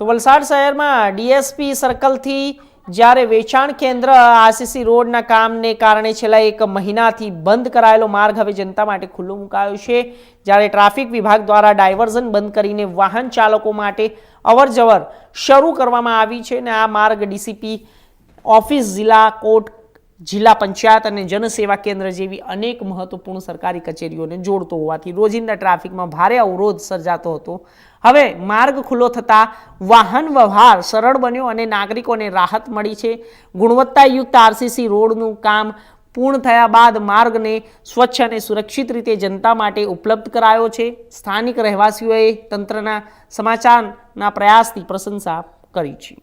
તો વલસાડ શહેરમાં ડીએસપી સર્કલથી જ્યારે વેચાણ કેન્દ્ર આરસીસી રોડના કામને કારણે છેલ્લા એક મહિનાથી બંધ કરાયેલો માર્ગ હવે જનતા માટે ખુલ્લો મુકાયો છે. જ્યારે ટ્રાફિક વિભાગ દ્વારા ડાયવર્ઝન બંધ કરીને વાહન ચાલકો માટે અવરજવર શરૂ કરવામાં આવી છે અને આ માર્ગ ડીસીપી ઓફિસ, જિલ્લા કોર્ટ જિલ્લા પંચાયત અને જનસેવા કેન્દ્ર જેવી અનેક મહત્વપૂર્ણ સરકારી કચેરીઓને જોડતો હોવાથી રોજિંદા ટ્રાફિકમાં ભારે અવરોધ સર્જાતો હતો. હવે માર્ગ ખુલ્લો થતાં વાહન વ્યવહાર સરળ બન્યો અને નાગરિકોને રાહત મળી છે. ગુણવત્તાયુક્ત આરસીસી રોડનું કામ પૂર્ણ થયા બાદ માર્ગને સ્વચ્છ અને સુરક્ષિત રીતે જનતા માટે ઉપલબ્ધ કરાયો છે. સ્થાનિક રહેવાસીઓએ તંત્રના સમાચારના પ્રયાસની પ્રશંસા કરી છે.